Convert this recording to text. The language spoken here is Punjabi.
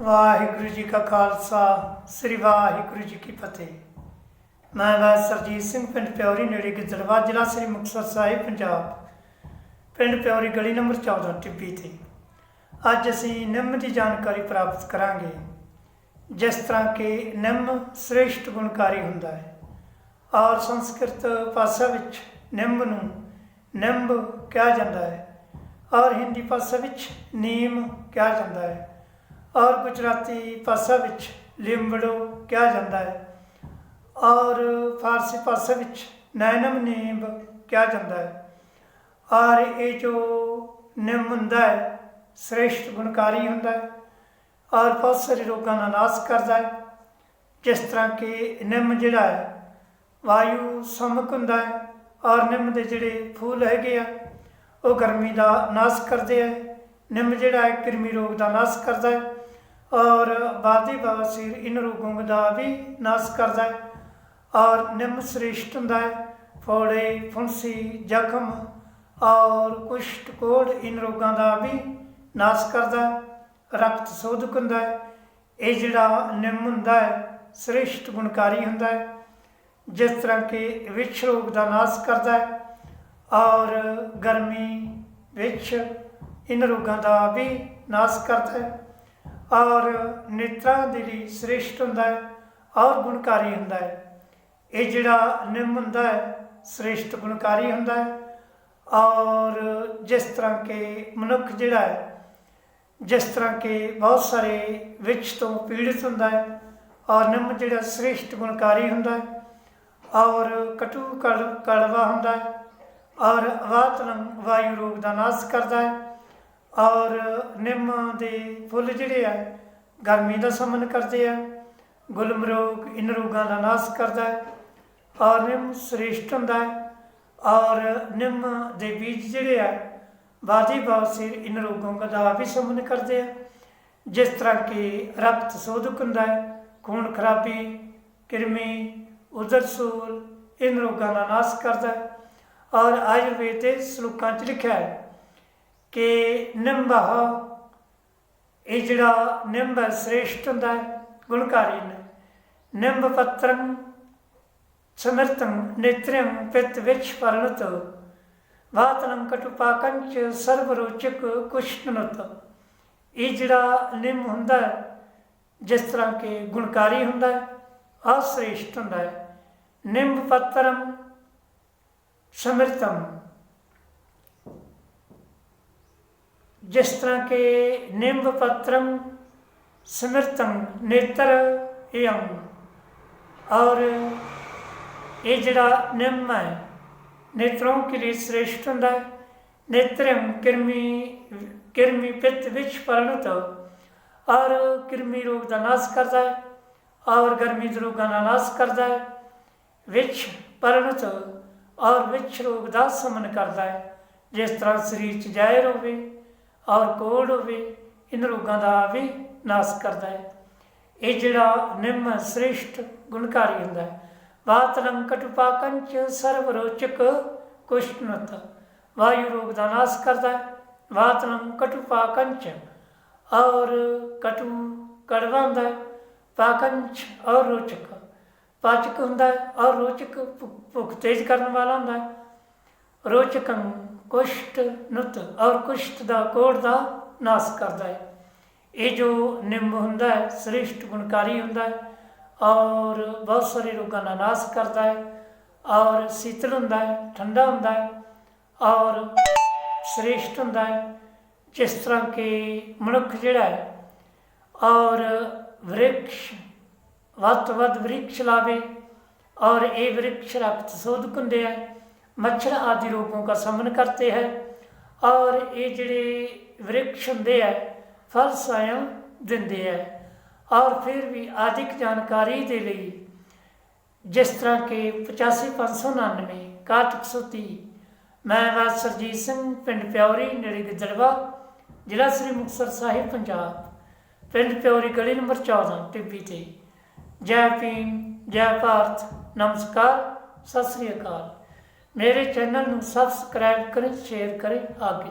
ਵਾਹਿਗੁਰੂ ਜੀ ਕਾ ਖਾਲਸਾ, ਸ੍ਰੀ ਵਾਹਿਗੁਰੂ ਜੀ ਕੀ ਫਤਿਹ। ਮੈਂ ਬਾਦ ਸਰਜੀਤ ਸਿੰਘ, ਪਿੰਡ ਪਿਉਰੀ ਨੇੜੇ ਗਿੱਦੜਵਾ ਜ਼ਿਲ੍ਹਾ ਸ੍ਰੀ ਮੁਕਤਸਰ ਸਾਹਿਬ, ਪੰਜਾਬ। ਪਿੰਡ ਪਿਉਰੀ ਗਲੀ ਨੰਬਰ 14 ਟਿੱਬੀ ਤੇ। ਅੱਜ ਅਸੀਂ ਨਿੰਮ ਦੀ ਜਾਣਕਾਰੀ ਪ੍ਰਾਪਤ ਕਰਾਂਗੇ, ਜਿਸ ਤਰ੍ਹਾਂ ਕਿ ਨਿੰਮ ਸ੍ਰੇਸ਼ਟ ਗੁਣਕਾਰੀ ਹੁੰਦਾ ਹੈ। ਔਰ ਸੰਸਕ੍ਰਿਤ ਭਾਸ਼ਾ ਵਿੱਚ ਨਿੰਮ ਨੂੰ ਨਿੰਬ ਕਿਹਾ ਜਾਂਦਾ ਹੈ। ਔਰ ਹਿੰਦੀ ਭਾਸ਼ਾ ਵਿੱਚ ਨੀਮ ਕਿਹਾ ਜਾਂਦਾ ਹੈ। ਔਰ ਗੁਜਰਾਤੀ ਭਾਸ਼ਾ ਵਿੱਚ ਲਿੰਬੜੋ ਕਿਹਾ ਜਾਂਦਾ ਹੈ। ਔਰ ਫਾਰਸੀ ਭਾਸ਼ਾ ਵਿੱਚ ਨੈਨਮ ਨੀਮ ਕਿਹਾ ਜਾਂਦਾ ਹੈ। ਔਰ ਇਹ ਜੋ ਨਿੰਮ ਹੁੰਦਾ ਹੈ, ਸ੍ਰੇਸ਼ਟ ਗੁਣਕਾਰੀ ਹੁੰਦਾ ਹੈ ਔਰ ਬਹੁਤ ਸਾਰੇ ਰੋਗਾਂ ਦਾ ਨਾਸ਼ ਕਰਦਾ ਹੈ। ਜਿਸ ਤਰ੍ਹਾਂ ਕਿ ਨਿੰਮ ਜਿਹੜਾ ਹੈ, ਵਾਯੂ ਸਮਕ ਹੁੰਦਾ ਹੈ ਔਰ ਨਿੰਮ ਦੇ ਜਿਹੜੇ ਫੂਲ ਹੈਗੇ ਆ, ਉਹ ਗਰਮੀ ਦਾ ਨਾਸ਼ ਕਰਦੇ ਆ। ਨਿੰਮ ਜਿਹੜਾ ਹੈ, ਕਿਰਮੀ ਰੋਗ ਦਾ ਨਾਸ਼ ਕਰਦਾ ਹੈ। ਔਰ ਬਾਦੀ ਬਵਾਸੀਰ ਇਨ ਰੋਗੋਂ ਦਾ ਵੀ ਨਾਸ਼ ਕਰਦਾ ਹੈ ਔਰ ਨਿੰਮ ਸ੍ਰੇਸ਼ਟ ਹੁੰਦਾ ਹੈ, ਫੋੜੇ, ਫੁੰਸੀ, ਜ਼ਖਮ ਔਰ ਕੁਸ਼ਟ ਕੋੜ ਇਨ ਰੋਗਾਂ ਦਾ ਵੀ ਨਾਸ਼ ਕਰਦਾ ਹੈ, ਰਕਤ ਸੋਧਕ ਹੁੰਦਾ ਹੈ, ਇਹ ਜਿਹੜਾ ਨਿੰਮ ਹੁੰਦਾ ਹੈ, ਸ੍ਰੇਸ਼ਟ ਗੁਣਕਾਰੀ ਹੁੰਦਾ ਹੈ, ਜਿਸ ਤਰ੍ਹਾਂ ਕਿ ਵਿਛ ਰੋਗ ਦਾ ਨਾਸ਼ ਕਰਦਾ ਹੈ ਔਰ ਗਰਮੀ ਵਿੱਚ ਇਨ ਰੋਗਾਂ ਦਾ ਵੀ ਨਾਸ਼ ਕਰਦਾ ਹੈ। ਔਰ ਨੇਤਰਾਂ ਦੇ ਲਈ ਸ੍ਰੇਸ਼ਟ ਹੁੰਦਾ ਹੈ, ਔਰ ਗੁਣਕਾਰੀ ਹੁੰਦਾ ਹੈ। ਇਹ ਜਿਹੜਾ ਨਿੰਮ ਹੁੰਦਾ ਹੈ, ਸ੍ਰੇਸ਼ਟ ਗੁਣਕਾਰੀ ਹੁੰਦਾ ਹੈ। ਔਰ ਜਿਸ ਤਰ੍ਹਾਂ ਕਿ ਮਨੁੱਖ ਜਿਹੜਾ ਹੈ, ਜਿਸ ਤਰ੍ਹਾਂ ਕਿ ਬਹੁਤ ਸਾਰੇ ਵਿੱਚ ਤੋਂ ਪੀੜਿਤ ਹੁੰਦਾ ਹੈ, ਔਰ ਨਿੰਮ ਜਿਹੜਾ ਸ੍ਰੇਸ਼ਟ ਗੁਣਕਾਰੀ ਹੁੰਦਾ ਹੈ, ਔਰ ਕਟੂ ਕੜ ਕੜਵਾ ਹੁੰਦਾ ਹੈ, ਔਰ ਵਾਤਲੰ ਵਾਯੂ ਰੋਗ ਦਾ ਨਾਸ਼ ਕਰਦਾ ਹੈ। ਔਰ ਨਿੰਮ ਦੇ ਫੁੱਲ ਜਿਹੜੇ ਆ, ਗਰਮੀ ਦਾ ਸਮਨ ਕਰਦੇ ਆ ਗੁਲਮ ਰੋਗ ਇਨ ਰੋਗਾਂ ਦਾ ਨਾਸ਼ ਕਰਦਾ ਹੈ, ਔਰ ਨਿੰਮ ਸ੍ਰੇਸ਼ਟ ਹੁੰਦਾ ਹੈ, ਔਰ ਨਿੰਮ ਦੇ ਬੀਜ ਜਿਹੜੇ ਆ ਵਾਦੀ ਬਵਾਸੀਰ ਇਨ ਰੋਗਾਂ ਦਾ ਵੀ ਸਮਨ ਕਰਦੇ ਆ, ਜਿਸ ਤਰ੍ਹਾਂ ਕਿ ਰਕਤ ਸੋਧਕ ਹੁੰਦਾ ਹੈ, ਖੂਨ ਖਰਾਬੀ, ਕਿਰਮੀ ਉਦਰਸੂਲ ਇਨ ਰੋਗਾਂ ਦਾ ਨਾਸ਼ ਕਰਦਾ ਹੈ, ਔਰ ਆਯੁਰਵੇਦ ਦੇ ਸ਼ਲੋਕਾਂ 'ਚ ਲਿਖਿਆ ਹੈ ਕਿ ਨਿੰਬਹ ਇਹ ਜਿਹੜਾ ਨਿੰਬ ਹੈ, ਸ੍ਰੇਸ਼ਟ ਹੁੰਦਾ ਹੈ, ਗੁਣਕਾਰੀ ਨੇ ਨਿੰਬ ਪੱਤਰੰ ਸਮਰਤੰ ਨੇਤਰੰ ਪਿਤ ਵਿੱਚ ਪਰਣਤ ਵਾਤਨੰ ਕਟੁਪਾਕੰਚ ਸਰਵ ਰੋਚਕ ਕੁਸ਼ਨਤ ਇਹ ਜਿਹੜਾ ਨਿੰਮ ਹੁੰਦਾ ਹੈ, ਜਿਸ ਤਰ੍ਹਾਂ ਕਿ ਗੁਣਕਾਰੀ ਹੁੰਦਾ ਹੈ ਆ ਹੁੰਦਾ ਹੈ। ਨਿੰਬ ਪੱਤਰੰ ਸਮਰਤੰ ਜਿਸ ਤਰ੍ਹਾਂ ਕਿ ਨਿੰਬ ਪੱਤਰੰ ਸਮਰਤੰ ਨੇਤਰ ਇਯੰ। ਔਰ ਇਹ ਜਿਹੜਾ ਨਿੰਮ ਹੈ, ਨੇਤਰੋਂ ਕੇ ਲਈ ਸ੍ਰੇਸ਼ਟ ਹੁੰਦਾ ਹੈ। ਨੇਤਰਮ ਕਿਰਮੀ ਕਿਰਮੀ ਪਿੱਤ ਵਿੱਚ ਪਰਣਤ ਔਰ ਕਿਰਮੀ ਰੋਗ ਦਾ ਨਾਸ਼ ਕਰਦਾ ਹੈ। ਔਰ ਗਰਮੀ ਦੇ ਰੋਗਾਂ ਦਾ ਨਾਸ਼ ਕਰਦਾ ਹੈ। ਵਿੱਚ ਪਰਣਤ ਔਰ ਵਿੱਚ ਰੋਗ ਦਾ ਸਮਨ ਕਰਦਾ ਹੈ। ਜਿਸ ਤਰ੍ਹਾਂ ਸਰੀਰ 'ਚ ਜ਼ਾਹਿਰ ਹੋਵੇ ਔਰ ਕੋੜ ਹੋਵੇ ਇਨ ਰੋਗਾਂ ਦਾ ਵੀ ਨਾਸ਼ ਕਰਦਾ ਹੈ। ਇਹ ਜਿਹੜਾ ਨਿੰਮ ਸ੍ਰੇਸ਼ਟ ਗੁਣਕਾਰੀ ਹੁੰਦਾ ਹੈ। ਵਾਤਲੰ ਕਟੁਪਾਕੰਚ ਸਰਵ ਰੋਚਕ ਕੁਸ਼ਨਤ। ਵਾਯੂ ਰੋਗ ਦਾ ਨਾਸ਼ ਕਰਦਾ ਹੈ। ਵਾਤਲੰ ਕਟੁਪਾਕੰਚ ਔਰ ਕਟੂ ਕੜਵਾ ਹੁੰਦਾ ਹੈ। ਪਾਕੰਚ ਔਰ ਰੋਚਕ ਪਾਚਕ ਹੁੰਦਾ ਹੈ। ਔਰ ਰੋਚਕ ਭੁੱਖ ਤੇਜ਼ ਕਰਨ ਵਾਲਾ ਹੁੰਦਾ ਹੈ। ਰੋਚਕੰ ਕੁਸ਼ਟ ਨੁਤ ਔਰ ਕੁਸ਼ਟ ਦਾ ਕੋੜ ਦਾ ਨਾਸ ਕਰਦਾ ਹੈ। ਇਹ ਜੋ ਨਿੰਮ ਹੁੰਦਾ ਹੈ, ਸ੍ਰਿਸ਼ਟ ਗੁਣਕਾਰੀ ਹੁੰਦਾ ਹੈ ਔਰ ਬਹੁਤ ਸਾਰੇ ਰੋਗਾਂ ਦਾ ਨਾਸ ਕਰਦਾ ਹੈ ਔਰ ਸੀਤਲ ਹੁੰਦਾ ਹੈ, ਠੰਡਾ ਹੁੰਦਾ ਹੈ ਔਰ ਸ੍ਰਿਸ਼ਟ ਹੁੰਦਾ ਹੈ। ਜਿਸ ਤਰ੍ਹਾਂ ਕਿ ਮਨੁੱਖ ਜਿਹੜਾ ਹੈ ਔਰ ਵ੍ਰਿਕਸ਼ ਵੱਤ ਵੱਤ ਵ੍ਰਿਕਸ਼ ਲਾਵੇ ਔਰ ਇਹ ਵ੍ਰਿਕਸ਼ ਰਕਤ ਸੋਧਕ ਹੁੰਦੇ ਆ ਮੱਛਰ ਆਦि ਰੋਗों का समन करते हैं और ये ਜਿਹੜੇ वृक्ष ਹੁੰਦੇ ਹੈ ਫਲ ਸਾਇਆ ਦਿੰਦੇ ਹੈ ਔਰ ਫਿਰ ਵੀ ਆਧਿਕ ਜਾਣਕਾਰੀ ਦੇ ਲਈ ਜਿਸ ਤਰ੍ਹਾਂ ਕਿ 85599 6130 ਮੈਂ ਬਾਦ ਸਰਜੀਤ ਸਿੰਘ ਪਿੰਡ ਪਿਉਰੀ ਨੇੜੇ ਗਿੱਦੜਵਾ ਜ਼ਿਲ੍ਹਾ ਸ੍ਰੀ ਮੁਕਤਸਰ ਸਾਹਿਬ ਪੰਜਾਬ ਪਿੰਡ ਪਿਉਰੀ ਗਲੀ ਨੰਬਰ 14 ਟਿੱਬੀ ਤੇ ਜੈ ਭੀਮ ਜੈ ਭਾਰਤ ਨਮਸਕਾਰ ਸਤਿ ਸ੍ਰੀ ਅਕਾਲ ਮੇਰੇ ਚੈਨਲ ਨੂੰ ਸਬਸਕ੍ਰਾਈਬ ਕरें ਸ਼ੇਅਰ ਕरें ਆਗੇ